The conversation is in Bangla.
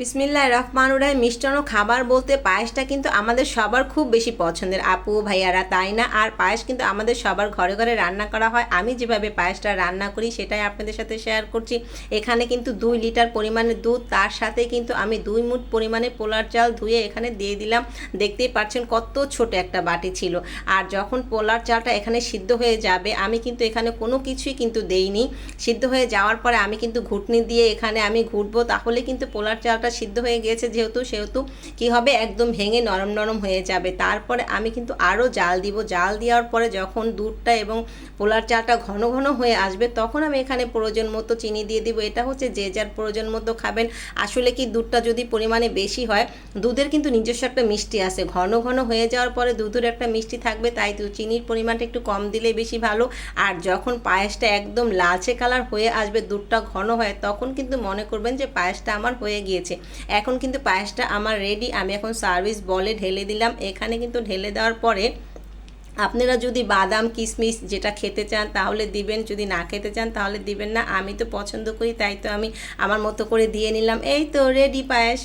বিসমিল্লাহ রহমান রাহিম, মিষ্টান্ন খাবার বলতে পায়েসটা কিন্তু আমাদের সবার খুব বেশি পছন্দের। আপু, ভাইয়ারা, তাই না? আর পায়েস কিন্তু আমাদের সবার ঘরে ঘরে রান্না করা হয়। আমি যেভাবে পায়েসটা রান্না করি সেটাই আপনাদের সাথে শেয়ার করছি। এখানে কিন্তু দুই লিটার পরিমাণে দুধ, তার সাথে কিন্তু আমি দুই মুঠ পরিমাণে পোলার চাল ধুয়ে এখানে দিয়ে দিলাম। দেখতেই পাচ্ছেন কত ছোট একটা বাটি ছিল। আর যখন পোলার চালটা এখানে সিদ্ধ হয়ে যাবে, আমি কিন্তু এখানে কোনো কিছুই কিন্তু দেইনি। সিদ্ধ হয়ে যাওয়ার পরে আমি কিন্তু ঘুটনি দিয়ে এখানে আমি ঘুটবো, তাহলে কিন্তু পোলার চালটা সিদ্ধ হয়ে গিয়েছে যেহেতু, সেহেতু কি হবে? একদম ভেঙে নরম নরম হয়ে যাবে। তারপরে আমি কিন্তু আরও জাল দিব। জাল দেওয়ার পরে যখন দুধটা এবং পোলার চালটা ঘন ঘন হয়ে আসবে, তখন আমি এখানে প্রয়োজন মতো চিনি দিয়ে দিব। এটা হচ্ছে যে যার প্রয়োজন মতো খাবেন। আসলে কি দুধটা যদি পরিমাণে বেশি হয়, দুধের কিন্তু নিজস্ব একটা মিষ্টি আছে। ঘন ঘন হয়ে যাওয়ার পরে দুধের একটা মিষ্টি থাকবে, তাই তো চিনির পরিমাণটা একটু কম দিলে বেশি ভালো। আর যখন পায়েসটা একদম লালচে কালার হয়ে আসবে, দুধটা ঘন হয়, তখন কিন্তু মনে করবেন যে পায়েসটা আমার হয়ে গিয়েছে। এখন কিন্তু পায়েসটা আমার রেডি আমি এখন সার্ভিস বলে ঢেলে দিলাম। এখানে কিন্তু ঢেলে দেওয়ার পরে আপনারা যদি বাদাম, কিশমিশ যেটা খেতে চান তাহলে দিবেন। যদি না খেতে চান তাহলে দিবেন না। আমি তো পছন্দ করি, তাই তো আমি আমার মতো করে দিয়ে নিলাম। এই তো রেডি পায়েস।